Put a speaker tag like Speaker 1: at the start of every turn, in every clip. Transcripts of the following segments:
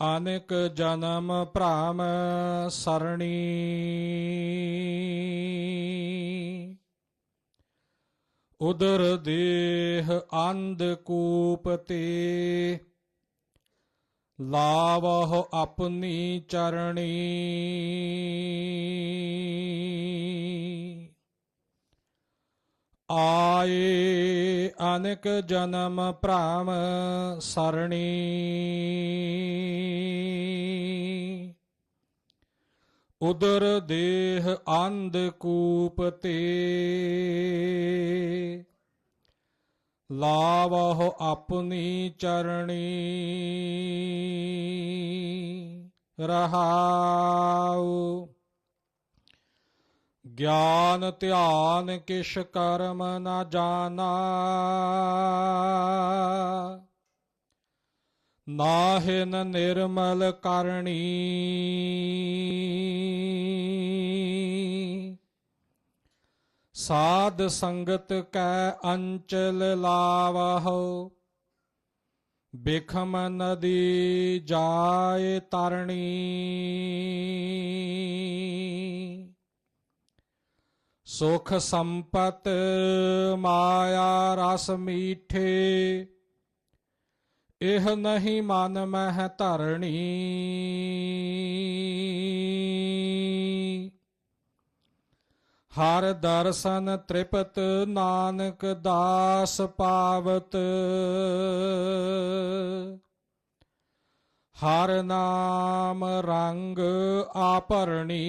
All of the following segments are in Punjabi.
Speaker 1: ਅਨੇਕ ਜਨਮ ਭ੍ਰਮ ਸਰਣੀ। ਉਦਰ ਦੇਹ ਅੰਧ ਕੂਪ ਤੇ। ਲਾਵਹੁ ਆਪਣੀ ਚਰਣੀ। ਆਏ ਅਨੇਕ ਜਨਮ ਭ੍ਰਮ ਸਰਣੀ। ਉਦਰ ਦੇਹ ਅੰਧ ਕੂਪ ਤੇ। ਲਾਵਹੁ ਆਪਣੀ ਚਰਣੀ। ਰਹਾਉ। ਗਿਆਨ ਧਿਆਨ ਕਿਛ ਕਰਮ ਨਾ ਜਾਣਾ। ਨਾਹਿਨ ਨਿਰਮਲ ਕਰਣੀ। ਸਾਧ ਸੰਗਤ ਕੈ ਅੰਚਲ ਲਾਵਹੁ। ਬਿਖਮ ਨਦੀ ਜਾਏ ਤਰਣੀ। ਸੁਖ ਸੰਪਤ ਮਾਇਆ ਰਸ ਮੀਠੇ, ਇਹ ਨਹੀਂ ਮਨ ਮਹਿ ਧਰਣੀ। ਹਰ ਦਰਸ਼ਨ ਤ੍ਰਿਪਤ ਨਾਨਕ ਦਾਸ ਪਾਵਤ, ਹਰ ਨਾਮ ਰੰਗ ਆਪਰਣੀ।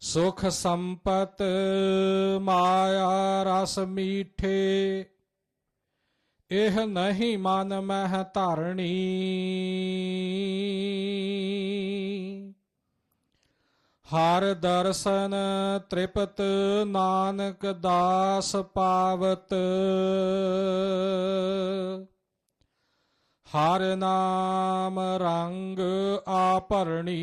Speaker 1: ਸੁਖ ਸੰਪਤ ਮਾਇਆ ਰਸ ਮੀਠੇ, ਇਹ ਨਹੀਂ ਮਨ ਮਹਿ ਧਰਣੀ। ਹਰ ਦਰਸ਼ਨ ਤ੍ਰਿਪਤ ਨਾਨਕ ਦਾਸ ਪਾਵਤ ਹਰ ਨਾਮ ਰੰਗ ਆਪਰਣੀ।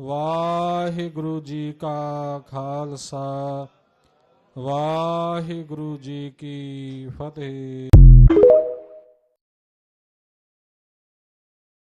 Speaker 1: ਵਾਹਿਗੁਰੂ ਜੀ ਕਾ ਖਾਲਸਾ ਵਾਹਿਗੁਰੂ ਜੀ ਕੀ ਫਤਿਹ।